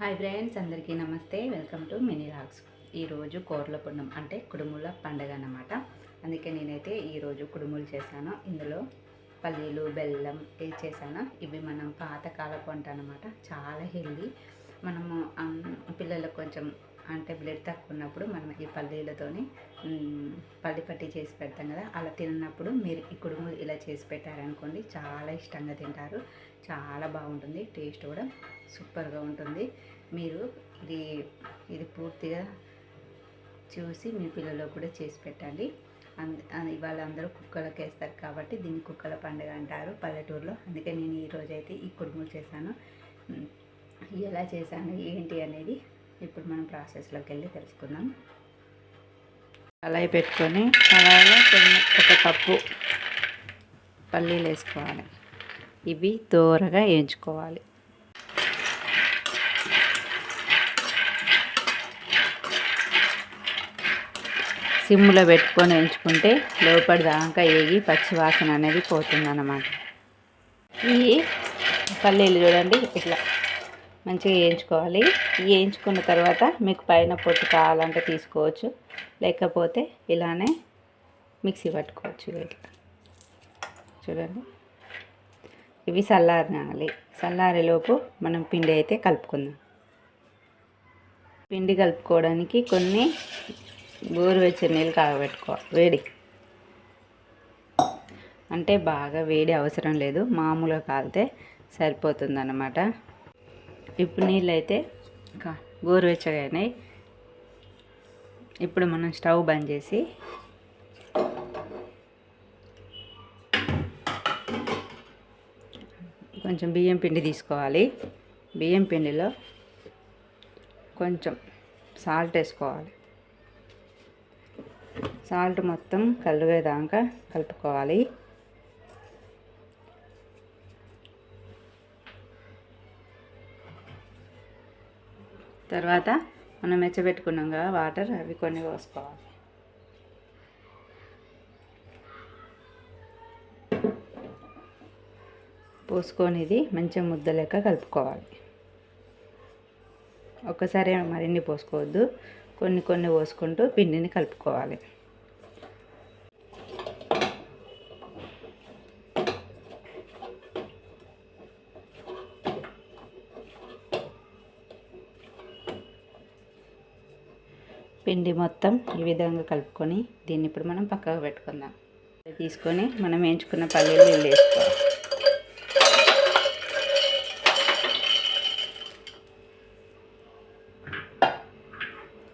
Hi friends అందరికీ నమస్తే. Welcome to mini racks ఈరోజు కోర్ల పుణ్యం అంటే కుడుముల పండగ అన్నమాట. అందుకే నేనైతే ఈరోజు కుడుములు చేశాను. ఇందులో పల్లీలు బెల్లం ఇవి చేశాను. ఇవి మనం పాతకాలపు వంట అనమాట చాలా హెల్దీ. మనము పిల్లలకు కొంచెం అంటే బ్లడ్ తక్కువ ఉన్నప్పుడు మనం ఈ పల్లీలతోని పల్లి పట్టి చేసి పెడతాం కదా అలా తిన్నప్పుడు మీరు ఈ కుడుములు ఇలా చేసి పెట్టారనుకోండి చాలా ఇష్టంగా తింటారు. చాలా బాగుంటుంది టేస్ట్ కూడా సూపర్గా ఉంటుంది. మీరు ఇది ఇది పూర్తిగా చూసి మీ పిల్లలకు కూడా చేసి పెట్టండి. అంద ఇవాళ అందరూ కుక్కలకు వేస్తారు కాబట్టి దీన్ని కుక్కల పండుగ అంటారు పల్లెటూరులో. అందుకే నేను ఈరోజు అయితే ఈ కుడుములు చేశాను. ఎలా చేశాను ఏంటి అనేది ఇప్పుడు మనం ప్రాసెస్లోకి వెళ్ళి తెలుసుకుందాం. కళాయి పెట్టుకొని కళాయిలో కొన్ని ఒక కప్పు పల్లీలు వేసుకోవాలి. ఇవి దూరగా వేయించుకోవాలి. సిమ్లో పెట్టుకొని వేయించుకుంటే లోపలి దాకా ఏగి పచ్చివాసన అనేది పోతుందన్నమాట. ఈ పల్లీలు చూడండి ఇట్లా మంచిగా వేయించుకోవాలి. వేయించుకున్న తర్వాత మీకు పైన పొట్టు కావాలంటే తీసుకోవచ్చు. లేకపోతే ఇలానే మిక్సీ పట్టుకోవచ్చు ఇట్లా చూడండి. ఇవి చల్లారనాలి చల్లారేలోపు మనం పిండి అయితే కలుపుకుందాం. పిండి కలుపుకోవడానికి కొన్ని గోరువెచ్చని నీళ్ళు కాగబెట్టుకోవాలి వేడి. అంటే బాగా వేడి అవసరం లేదు. మామూలుగా కాలితే సరిపోతుంది అన్నమాట ఇప్పుడు నీళ్ళు అయితే ఇంకా గోరువెచ్చగా అయినాయి. ఇప్పుడు మనం స్టవ్ బంద్ చేసి కొంచెం బియ్యం పిండి తీసుకోవాలి. బియ్యం పిండిలో కొంచెం సాల్ట్ వేసుకోవాలి. సాల్ట్ మొత్తం కలుగేదాకా కలుపుకోవాలి. తర్వాత మనం మెచ్చబెట్టుకున్నాం కదా వాటర్ అవి కొన్ని పోసుకోవాలి. పోసుకొని ఇది మంచిగా ముద్ద లెక్క కలుపుకోవాలి. ఒక్కసారి మరిన్ని పోసుకోవద్దు. కొన్ని కొన్ని పోసుకుంటూ పిండిని కలుపుకోవాలి. పిండి మొత్తం ఈ విధంగా కలుపుకొని దీన్ని ఇప్పుడు మనం పక్కకు పెట్టుకుందాం. తీసుకొని మనం వేయించుకున్న పల్లీలు నీళ్ళు వేసుకోవాలి.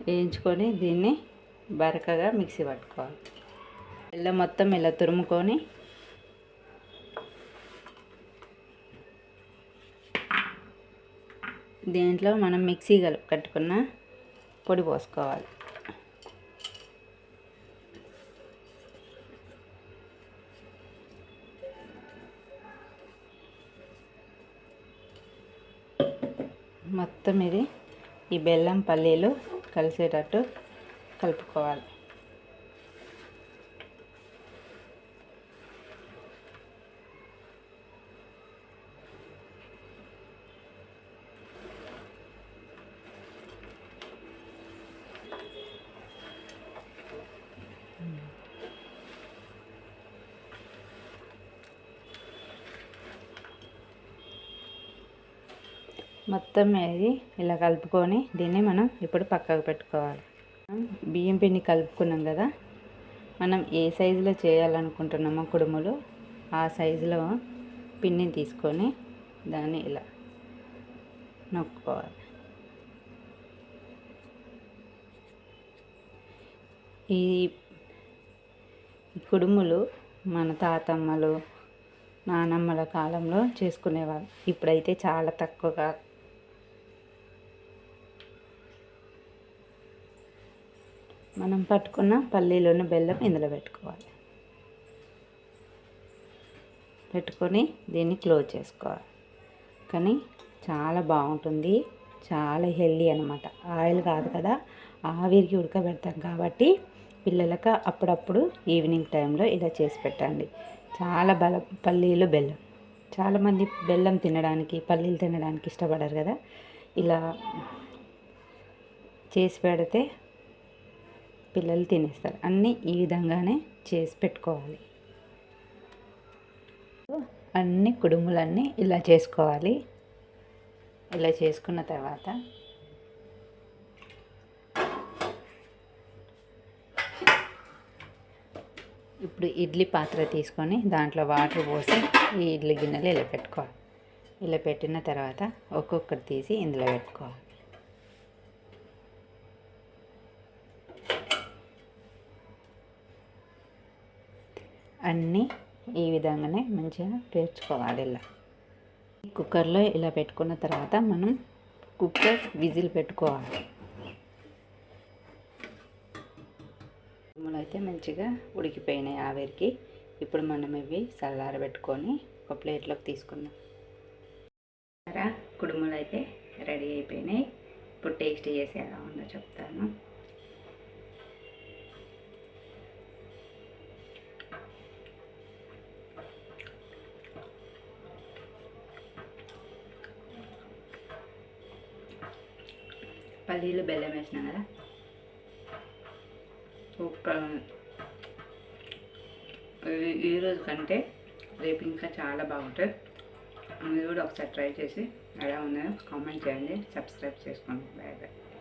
వేయించుకొని దీన్ని బరకగా మిక్సీ పట్టుకోవాలి. బెల్లం మొత్తం ఇలా తురుముకొని దీంట్లో మనం మిక్సీ కలుపు కట్టుకున్న పొడి పోసుకోవాలి. మొత్తం ఇది ఈ బెల్లం పల్లీలు కలిసేటట్టు కలుపుకోవాలి. మొత్తం ఇది ఇలా కలుపుకొని దీన్ని మనం ఇప్పుడు పక్కకు పెట్టుకోవాలి. బియ్యం పిండి కలుపుకున్నాం కదా మనం ఏ సైజులో చేయాలనుకుంటున్నామో కుడుములు ఆ సైజులో పిండిని తీసుకొని దాన్ని ఇలా నొక్కుకోవాలి. ఈ ఈ కుడుములు మన తాతమ్మలు నానమ్మల కాలంలో చేసుకునేవాళ్ళు. ఇప్పుడైతే చాలా తక్కువగా మనం పట్టుకున్న పల్లీలోని బెల్లం ఇందులో పెట్టుకోవాలి. పెట్టుకొని దీన్ని క్లోజ్ చేసుకోవాలి. కానీ చాలా బాగుంటుంది. చాలా హెల్దీ అనమాట ఆయిల్ కాదు కదా ఆవిరికి ఉడకబెడతాం కాబట్టి పిల్లలకు అప్పుడప్పుడు ఈవినింగ్ టైంలో ఇలా చేసి పెట్టండి. చాలా బలం పల్లీలు బెల్లం. చాలామంది బెల్లం తినడానికి పల్లీలు తినడానికి ఇష్టపడరు కదా. ఇలా చేసి పెడితే పిల్లలు తినేస్తారు. అన్నీ ఈ విధంగానే చేసి పెట్టుకోవాలి. అన్ని కుడుములన్నీ ఇలా చేసుకోవాలి. ఇలా చేసుకున్న తర్వాత ఇప్పుడు ఇడ్లీ పాత్ర తీసుకొని దాంట్లో వాటర్ పోసి ఈ ఇడ్లీ గిన్నెలు ఇలా పెట్టుకోవాలి. ఇలా పెట్టిన తర్వాత ఒక్కొక్కటి తీసి ఇందులో పెట్టుకోవాలి. అన్నీ ఈ విధంగానే మంచిగా పేర్చుకోవాలి ఇలా. కుక్కర్లో ఇలా పెట్టుకున్న తర్వాత మనం కుక్కర్ విజిల్ పెట్టుకోవాలి. అయితే మంచిగా ఉడికిపోయినాయి ఆవిరికి. ఇప్పుడు మనం ఇవి చల్లారబెట్టుకొని ఒక ప్లేట్లోకి తీసుకుందాం. సరే కుడుములు అయితే రెడీ అయిపోయినాయి. ఇప్పుడు టేస్ట్ చేసి ఎలా ఉందో చెప్తాను. పల్లీలు బెల్లం వేసినాం కదా? ఒక ఈరోజు ఈ- రోజు కంటే రేపు ఇంకా చాలా బాగుంటుంది. మీరు కూడా ఒకసారి ట్రై చేసి ఎలా ఉన్నాయో కామెంట్ చేయండి. సబ్స్క్రైబ్ చేసుకోండి. Bye bye.